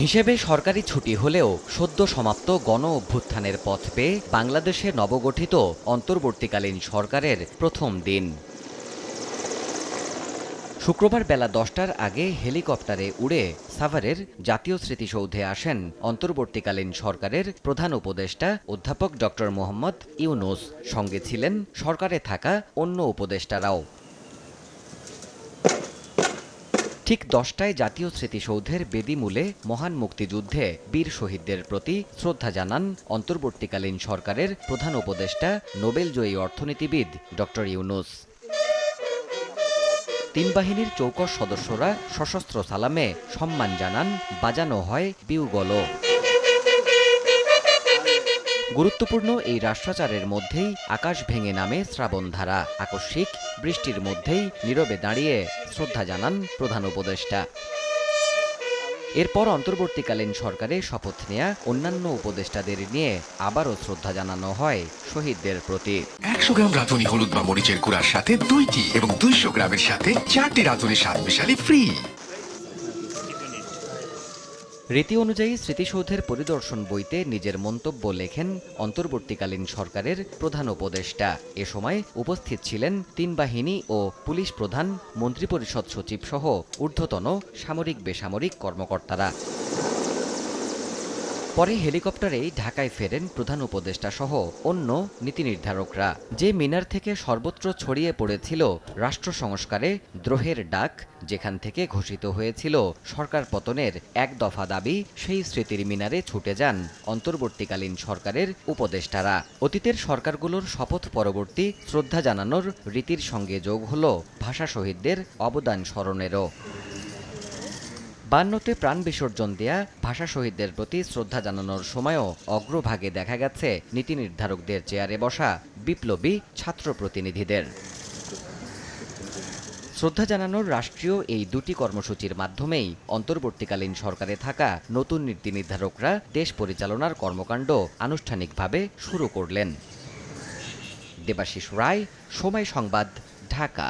হিসেবে সরকারি ছুটি হলেও সদ্য সমাপ্ত গণ অভ্যুত্থানের পথ পেয়ে বাংলাদেশে নবগঠিত অন্তর্বর্তীকালীন সরকারের প্রথম দিন। শুক্রবার বেলা দশটার আগে হেলিকপ্টারে উড়ে সাভারের জাতীয় স্মৃতিসৌধে আসেন অন্তর্বর্তীকালীন সরকারের প্রধান উপদেষ্টা অধ্যাপক ডক্টর মোহাম্মদ ইউনুস। সঙ্গে ছিলেন সরকারে থাকা অন্য উপদেষ্টারাও। ঠিক দশটায় জাতীয় স্মৃতিসৌধের বেদিমূলে মহান মুক্তিযুদ্ধে বীর শহীদদের প্রতি শ্রদ্ধা জানান অন্তর্বর্তীকালীন সরকারের প্রধান উপদেষ্টা, নোবেলজয়ী অর্থনীতিবিদ ডক্টর ইউনুস। তিন বাহিনীর চৌকস সদস্যরা সশস্ত্র সালামে সম্মান জানান, বাজানো হয় বিউগলও। গুরুত্বপূর্ণ এই রাষ্ট্রাচারের মধ্যেই আকাশ ভেঙে নামে শ্রাবণধারা আকস্মিক বৃষ্টির মধ্যেই নীরবে দাঁড়িয়ে শ্রদ্ধা জানান প্রধান উপদেষ্টা। এরপর অন্তর্বর্তীকালীন সরকারে শপথ নেয়া অন্যান্য উপদেষ্টাদের নিয়ে আবারও শ্রদ্ধা জানানো হয় শহীদদের প্রতি। একশো গ্রাম রাঁধুনি হলুদ বা মরিচের গুঁড়ার সাথে দুইটি এবং দুইশো গ্রামের সাথে চারটি রাঁধুনি স্বাদ মিশালি ফ্রি। রীতি অনুযায়ী স্মৃতিসৌধের পরিদর্শন বইতে নিজের মন্তব্য লেখেন অন্তর্বর্তীকালীন সরকারের প্রধান উপদেষ্টা। এ সময় উপস্থিত ছিলেন তিন বাহিনী ও পুলিশ প্রধান, মন্ত্রিপরিষদ সচিব সহ ঊর্ধ্বতন সামরিক বেসামরিক কর্মকর্তারা। পরে হেলিকপ্টারেই ঢাকায় ফেরেন প্রধান উপদেষ্টা সহ অন্য নীতি নির্ধারকরা। যে মিনার থেকে সর্বত্র ছড়িয়ে পড়েছিল রাষ্ট্র সংস্কারে দ্রোহের ডাক, যেখান থেকে ঘোষিত হয়েছিল সরকার পতনের এক দফা দাবি, সেই স্মৃতির মিনারে ছুটে যান অন্তর্বর্তীকালীন সরকারের উপদেষ্টারা। অতীতের সরকারগুলোর শপথ পরবর্তী শ্রদ্ধা জানানোর রীতির সঙ্গে যোগ হল ভাষা শহীদদের অবদান স্মরণেরও। বান্নতে প্রাণ বিসর্জন দেয়া ভাষা শহীদদের প্রতি শ্রদ্ধা জানানোর সময়ও অগ্রভাগে দেখা গেছে নীতি নির্ধারকদের চেয়ারে বসা বিপ্লবী ছাত্র প্রতিনিধিদের। শ্রদ্ধা জানানোর রাষ্ট্রীয় এই দুটি কর্মসূচির মাধ্যমেই অন্তর্বর্তীকালীন সরকারে থাকা নতুন নীতি নির্ধারকরা দেশ পরিচালনার কর্মকাণ্ড আনুষ্ঠানিকভাবে শুরু করলেন। দেবাশিস রায় সময় সংবাদ, ঢাকা।